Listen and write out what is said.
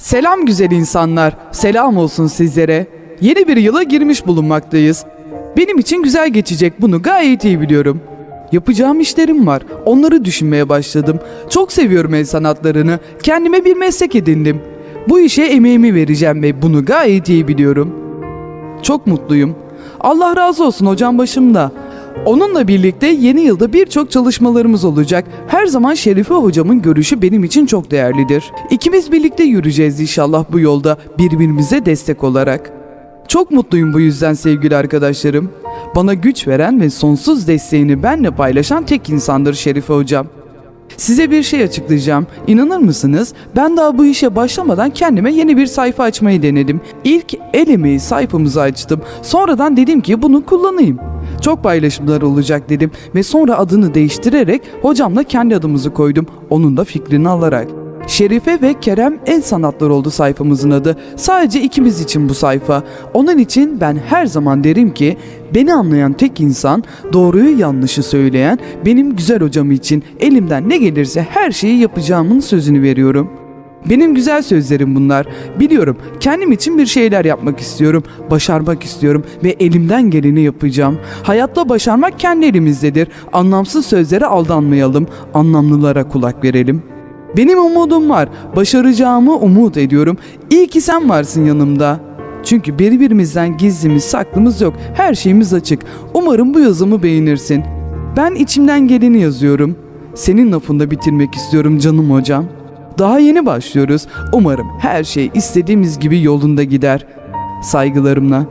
Selam güzel insanlar, selam olsun sizlere. Yeni bir yıla girmiş bulunmaktayız. Benim için güzel geçecek bunu gayet iyi biliyorum. Yapacağım işlerim var, onları düşünmeye başladım. Çok seviyorum el sanatlarını, kendime bir meslek edindim. Bu işe emeğimi vereceğim ve bunu gayet iyi biliyorum. Çok mutluyum. Allah razı olsun hocam başımda. Onunla birlikte yeni yılda birçok çalışmalarımız olacak. Her zaman Şerife hocamın görüşü benim için çok değerlidir. İkimiz birlikte yürüyeceğiz inşallah bu yolda birbirimize destek olarak. Çok mutluyum bu yüzden sevgili arkadaşlarım. Bana güç veren ve sonsuz desteğini benle paylaşan tek insandır Şerife hocam. Size bir şey açıklayacağım. İnanır mısınız? Ben daha bu işe başlamadan kendime yeni bir sayfa açmayı denedim. İlk el emeği sayfamızı açtım. Sonradan dedim ki bunu kullanayım. Çok paylaşımlar olacak dedim ve sonra adını değiştirerek hocamla kendi adımızı koydum. Onun da fikrini alarak. Şerife ve Kerem El Sanatlar oldu sayfamızın adı. Sadece ikimiz için bu sayfa. Onun için ben her zaman derim ki beni anlayan tek insan, doğruyu yanlışı söyleyen benim güzel hocam için elimden ne gelirse her şeyi yapacağımın sözünü veriyorum. Benim güzel sözlerim bunlar. Biliyorum kendim için bir şeyler yapmak istiyorum, başarmak istiyorum ve elimden geleni yapacağım. Hayatta başarmak kendi elimizdedir. Anlamsız sözlere aldanmayalım, anlamlılara kulak verelim. Benim umudum var. Başaracağımı umut ediyorum. İyi ki sen varsın yanımda. Çünkü birbirimizden gizlimiz saklımız yok. Her şeyimiz açık. Umarım bu yazımı beğenirsin. Ben içimden geleni yazıyorum. Senin lafında bitirmek istiyorum canım hocam. Daha yeni başlıyoruz. Umarım her şey istediğimiz gibi yolunda gider. Saygılarımla